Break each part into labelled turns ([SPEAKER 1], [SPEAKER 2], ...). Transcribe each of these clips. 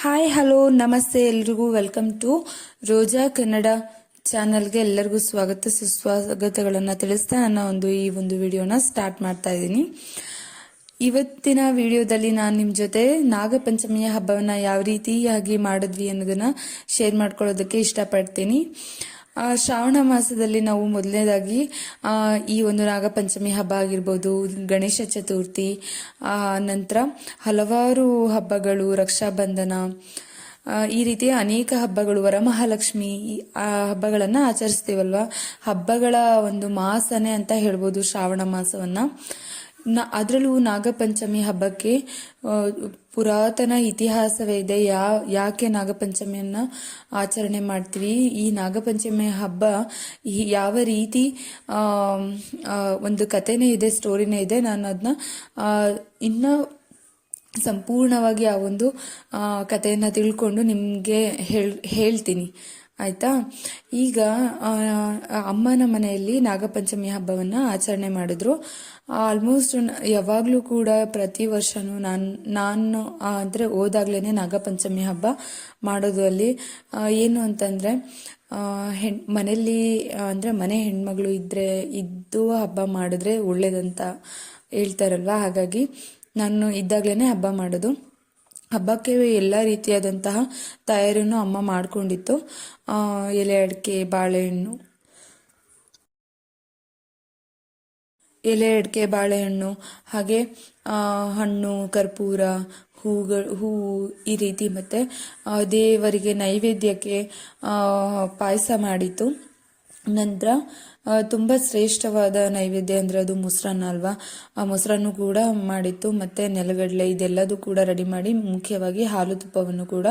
[SPEAKER 1] Hi hello ನಮಸ್ತೆ ಎಲ್ರಿಗೂ. Welcome to ರೋಜಾ ಕನ್ನಡ ಚಾನಲ್ಗೆ ಎಲ್ಲರಿಗೂ ಸ್ವಾಗತ, ಸುಸ್ವಾಗತಗಳನ್ನು ತಿಳಿಸ್ತಾ ನನ್ನ ಒಂದು ಈ ಒಂದು ವಿಡಿಯೋನ ಸ್ಟಾರ್ಟ್ ಮಾಡ್ತಾ ಇದ್ದೀನಿ. ಇವತ್ತಿನ ವಿಡಿಯೋದಲ್ಲಿ ನಾನು ನಿಮ್ಮ ಜೊತೆ ನಾಗಪಂಚಮಿಯ ಹಬ್ಬವನ್ನು ಯಾವ ರೀತಿಯಾಗಿ ಮಾಡಿದ್ವಿ ಅನ್ನೋದನ್ನು ಶೇರ್ ಮಾಡ್ಕೊಳ್ಳೋದಕ್ಕೆ ಇಷ್ಟಪಡ್ತೀನಿ. ಶ್ರಾವಣ ಮಾಸದಲ್ಲಿ ನಾವು ಮೊದಲನೇದಾಗಿ ಆ, ಈ ಒಂದು ನಾಗಪಂಚಮಿ ಹಬ್ಬ ಆಗಿರ್ಬೋದು ಗಣೇಶ ಚತುರ್ಥಿ ಆ, ನಂತರ ಹಲವಾರು ಹಬ್ಬಗಳು ರಕ್ಷಾಬಂಧನ ಬಂಧನ ಈ ರೀತಿಯ ಅನೇಕ ಹಬ್ಬಗಳು ವರಮಹಾಲಕ್ಷ್ಮಿ ಆ ಹಬ್ಬಗಳನ್ನ ಆಚರಿಸ್ತೀವಲ್ವಾ? ಹಬ್ಬಗಳ ಒಂದು ಮಾಸನೆ ಅಂತ ಹೇಳ್ಬೋದು ಶ್ರಾವಣ ಮಾಸವನ್ನ. ನ ಅದರಲ್ಲೂ ನಾಗಪಂಚಮಿ ಹಬ್ಬಕ್ಕೆ ಪುರಾತನ ಇತಿಹಾಸವೇ ಇದೆ ಯಾ, ಯಾಕೆ ನಾಗಪಂಚಮಿಯನ್ನು ಆಚರಣೆ ಮಾಡ್ತೀವಿ? ಈ ನಾಗಪಂಚಮಿ ಹಬ್ಬ ಯಾವ ರೀತಿ ಒಂದು ಕಥೆನೇ ಇದೆ, ಸ್ಟೋರಿನೇ ಇದೆ, ನಾನು ಅದನ್ನ ಇನ್ನ ಸಂಪೂರ್ಣವಾಗಿ ಆ ಒಂದು ಕಥೆಯನ್ನ ತಿಳ್ಕೊಂಡು ನಿಮಗೆ ಹೇಳ್, ಹೇಳ್ತೀನಿ. ಆಯ್ತಾ? ಈಗ ಅಮ್ಮನ ಮನೆಯಲ್ಲಿ ನಾಗಪಂಚಮಿ ಹಬ್ಬವನ್ನ ಆಚರಣೆ ಮಾಡಿದ್ರು. ಆಲ್ಮೋಸ್ಟ್ ಯಾವಾಗಲೂ ಕೂಡ ಪ್ರತಿ ವರ್ಷನೂ ನಾನು ನಾನು ಅಂದ್ರೆ ಹೋದಾಗ್ಲೇನೆ ನಾಗಪಂಚಮಿ ಹಬ್ಬ ಮಾಡೋದು ಅಲ್ಲಿ. ಏನು ಅಂತಂದ್ರೆ ಹೆಣ್, ಮನೆಯಲ್ಲಿ, ಅಂದ್ರೆ ಮನೆ ಹೆಣ್ಮಗಳು ಇದ್ರೆ, ಇದ್ದು ಹಬ್ಬ ಮಾಡಿದ್ರೆ ಒಳ್ಳೇದಂತ ಹೇಳ್ತಾರಲ್ವಾ? ಹಾಗಾಗಿ ನಾನು ಇದ್ದಾಗ್ಲೇನೆ ಹಬ್ಬ ಮಾಡೋದು. ಹಬ್ಬಕ್ಕೆ ಎಲ್ಲ ರೀತಿಯಾದಂತಹ ತಯಾರಿಯನ್ನು ಅಮ್ಮ ಮಾಡಿಕೊಂಡಿತ್ತು. ಎಲೆ ಅಡಿಕೆ, ಬಾಳೆಹಣ್ಣು. ಎಲೆ ಅಡಿಕೆ, ಬಾಳೆಹಣ್ಣು, ಹಾಗೆ ಹಣ್ಣು, ಕರ್ಪೂರ, ಹೂಗಳು ಹೂವು ಈ ರೀತಿ ಮತ್ತೆ ದೇವರಿಗೆ ನೈವೇದ್ಯಕ್ಕೆ ಪಾಯಸ ಮಾಡಿತ್ತು. ನಂತರ ತುಂಬ ಶ್ರೇಷ್ಠವಾದ ನೈವೇದ್ಯ ಅಂದರೆ ಅದು ಮೊಸರನ್ನ ಅಲ್ವಾ? ಆ ಮೊಸರನ್ನು ಕೂಡ ಮಾಡಿತ್ತು. ಮತ್ತು ನೆಲಗಡಲೆ ಇದೆಲ್ಲದೂ ಕೂಡ ರೆಡಿ ಮಾಡಿ, ಮುಖ್ಯವಾಗಿ ಹಾಲು ತುಪ್ಪವನ್ನು ಕೂಡ,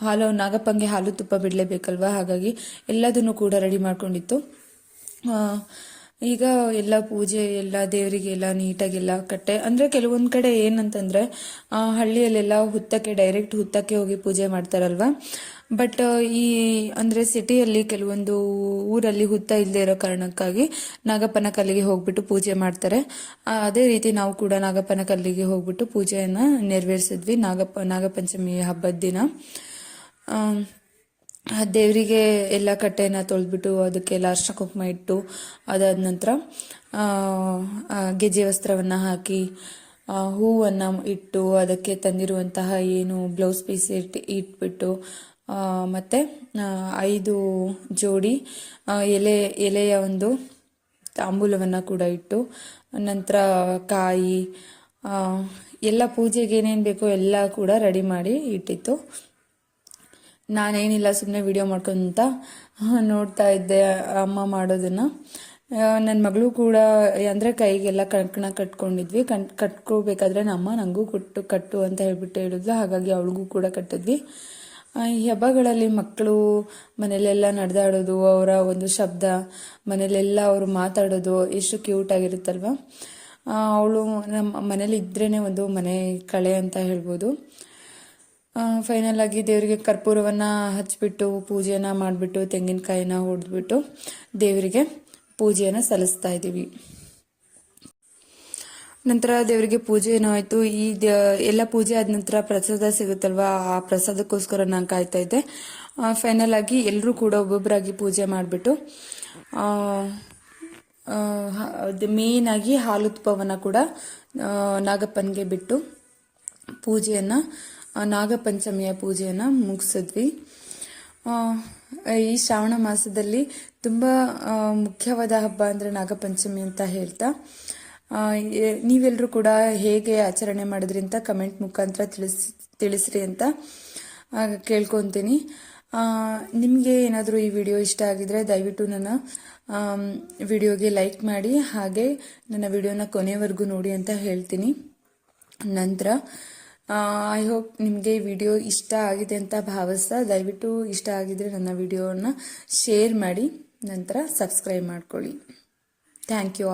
[SPEAKER 1] ಹಾಲು, ನಾಗಪ್ಪಂಗೆ ಹಾಲು ತುಪ್ಪ ಬಿಡಲೇಬೇಕಲ್ವಾ? ಹಾಗಾಗಿ ಎಲ್ಲದನ್ನು ಕೂಡ ರೆಡಿ ಮಾಡ್ಕೊಂಡಿತ್ತು. ಈಗ ಎಲ್ಲ ಪೂಜೆ ಎಲ್ಲ ದೇವರಿಗೆ ಎಲ್ಲ ನೀಟಾಗೆಲ್ಲ ಕಟ್ಟೆ. ಅಂದ್ರೆ ಕೆಲವೊಂದ್ ಕಡೆ ಏನಂತಂದ್ರೆ ಆ, ಹಳ್ಳಿಯಲ್ಲೆಲ್ಲ ಹುತ್ತಕ್ಕೆ ಡೈರೆಕ್ಟ್ ಹುತ್ತಕ್ಕೆ ಹೋಗಿ ಪೂಜೆ ಮಾಡ್ತಾರಲ್ವಾ? ಬಟ್ ಈ ಅಂದ್ರೆ ಸಿಟಿಯಲ್ಲಿ ಕೆಲವೊಂದು ಊರಲ್ಲಿ ಹುತ್ತ ಇಲ್ಲದೆ ಇರೋ ಕಾರಣಕ್ಕಾಗಿ ನಾಗಪ್ಪನ ಕಲ್ಲಿಗೆ ಹೋಗ್ಬಿಟ್ಟು ಪೂಜೆ ಮಾಡ್ತಾರೆ. ಅದೇ ರೀತಿ ನಾವು ಕೂಡ ನಾಗಪ್ಪನ ಕಲ್ಲಿಗೆ ಹೋಗ್ಬಿಟ್ಟು ಪೂಜೆಯನ್ನ ನೆರವೇರಿಸಿದ್ವಿ ನಾಗಪ್ಪ ನಾಗಪಂಚಮಿ ಹಬ್ಬದ ದಿನ. ದೇವರಿಗೆ ಎಲ್ಲ ಕಟ್ಟೆನ ತೊಳೆದ್ಬಿಟ್ಟು ಅದಕ್ಕೆಲ್ಲ ಅರ್ಶನ ಕುಂಕುಮ ಇಟ್ಟು ಅದಾದ ನಂತರ ಆ, ಆ, ಗೆಜ್ಜೆ ವಸ್ತ್ರವನ್ನು ಹಾಕಿ ಆ, ಹೂವನ್ನು ಇಟ್ಟು ಅದಕ್ಕೆ ತಂದಿರುವಂತಹ ಏನು ಬ್ಲೌಸ್ ಪೀಸ್ ಇಟ್ಟು ಇಟ್ಬಿಟ್ಟು ಮತ್ತು ಐದು ಜೋಡಿ ಎಲೆ ಎಲೆಯ ಒಂದು ತಾಂಬೂಲವನ್ನು ಕೂಡ ಇಟ್ಟು ನಂತರ ಕಾಯಿ ಆ, ಎಲ್ಲ ಪೂಜೆಗೆ ಏನೇನು ಬೇಕೋ ಎಲ್ಲ ಕೂಡ ರೆಡಿ ಮಾಡಿ ಇಟ್ಟಿತ್ತು. ನಾನೇನಿಲ್ಲ ಸುಮ್ಮನೆ ವಿಡಿಯೋ ಮಾಡ್ಕೊಂತ ನೋಡ್ತಾ ಇದ್ದೆ ಅಮ್ಮ ಮಾಡೋದನ್ನ. ನನ್ನ ಮಗಳು ಕೂಡ, ಅಂದರೆ ಕೈಗೆಲ್ಲ ಕಣ್ಕಣ ಕಟ್ಕೊಂಡಿದ್ವಿ. ಕಣ್, ಕಟ್ಕೋಬೇಕಾದ್ರೆ ನಮ್ಮ ನನಗೂ ಕೊಟ್ಟು, ಕಟ್ಟು ಅಂತ ಹೇಳ್ಬಿಟ್ಟು ಹೇಳಿದ್ವಿ ಹಾಗಾಗಿ ಅವಳಿಗೂ ಕೂಡ ಕಟ್ಟಿದ್ವಿ. ಈ ಹಬ್ಬಗಳಲ್ಲಿ ಮಕ್ಕಳು ಮನೆಯಲ್ಲೆಲ್ಲ ನಡೆದಾಡೋದು, ಅವರ ಒಂದು ಶಬ್ದ ಮನೇಲೆಲ್ಲ ಅವರು ಮಾತಾಡೋದು ಎಷ್ಟು ಕ್ಯೂಟ್ ಆಗಿರುತ್ತಲ್ವ? ಅವಳು ನಮ್ಮ ಮನೇಲಿ ಇದ್ರೇ ಒಂದು ಮನೆ ಕಳೆ ಅಂತ ಹೇಳ್ಬೋದು. ಫೈನಲ್ ಆಗಿ ದೇವರಿಗೆ ಕರ್ಪೂರವನ್ನ ಹಚ್ಬಿಟ್ಟು, ಪೂಜೆಯನ್ನ ಮಾಡಿಬಿಟ್ಟು ತೆಂಗಿನಕಾಯಿನ ಹೊಡೆದ್ಬಿಟ್ಟು ದೇವರಿಗೆ ಪೂಜೆಯನ್ನ ಸಲ್ಲಿಸ್ತಾ ಇದ್ದೀವಿ. ನಂತರ ದೇವರಿಗೆ ಪೂಜೆ ಏನೋ ಆಯ್ತು. ಈ ಎಲ್ಲ ಪೂಜೆ ಆದ ನಂತರ ಪ್ರಸಾದ ಸಿಗುತ್ತಲ್ವಾ? ಆ ಪ್ರಸಾದಕ್ಕೋಸ್ಕರ ನಾನು ಕಾಯ್ತಾ ಇದ್ದೆ. ಫೈನಲ್ ಆಗಿ ಎಲ್ಲರೂ ಕೂಡ ಒಬ್ಬೊಬ್ಬರಾಗಿ ಪೂಜೆ ಮಾಡಿಬಿಟ್ಟು ಮೇನ್ ಆಗಿ ಹಾಲುತ್ಪವನ್ನು ಕೂಡ ನಾಗಪ್ಪನಿಗೆ ಬಿಟ್ಟು ಪೂಜೆಯನ್ನ ನಾಗಪಂಚಮಿಯ ಪೂಜೆಯನ್ನು ಮುಗಿಸಿದ್ವಿ. ಈ ಶ್ರಾವಣ ಮಾಸದಲ್ಲಿ ತುಂಬ ಮುಖ್ಯವಾದ ಹಬ್ಬ ಅಂದರೆ ನಾಗಪಂಚಮಿ ಅಂತ ಹೇಳ್ತಾ ನೀವೆಲ್ಲರೂ ಕೂಡ ಹೇಗೆ ಆಚರಣೆ ಮಾಡಿದ್ರಿ ಅಂತ ಕಮೆಂಟ್ ಮುಖಾಂತರ ತಿಳಿಸ್, ತಿಳಿಸ್ರಿ ಅಂತ ಕೇಳ್ಕೊತೀನಿ. ನಿಮಗೆ ಏನಾದರೂ ಈ ವಿಡಿಯೋ ಇಷ್ಟ ಆಗಿದ್ರೆ ದಯವಿಟ್ಟು ನನ್ನ ವಿಡಿಯೋಗೆ ಲೈಕ್ ಮಾಡಿ, ಹಾಗೆ ನನ್ನ ವಿಡಿಯೋನ ಕೊನೆವರೆಗೂ ನೋಡಿ ಅಂತ ಹೇಳ್ತೀನಿ. ನಂತರ ಐ ಹೋಪ್ ನಿಮಗೆ ಈ ವಿಡಿಯೋ ಇಷ್ಟ ಆಗಿದೆ ಅಂತ ಭಾವಿಸ್ತಾ, ದಯವಿಟ್ಟು ಇಷ್ಟ ಆಗಿದ್ರೆ ನನ್ನ ವಿಡಿಯೋನ ಶೇರ್ ಮಾಡಿ, ನಂತರ ಸಬ್ಸ್ಕ್ರೈಬ್ ಮಾಡ್ಕೊಳ್ಳಿ. Thank you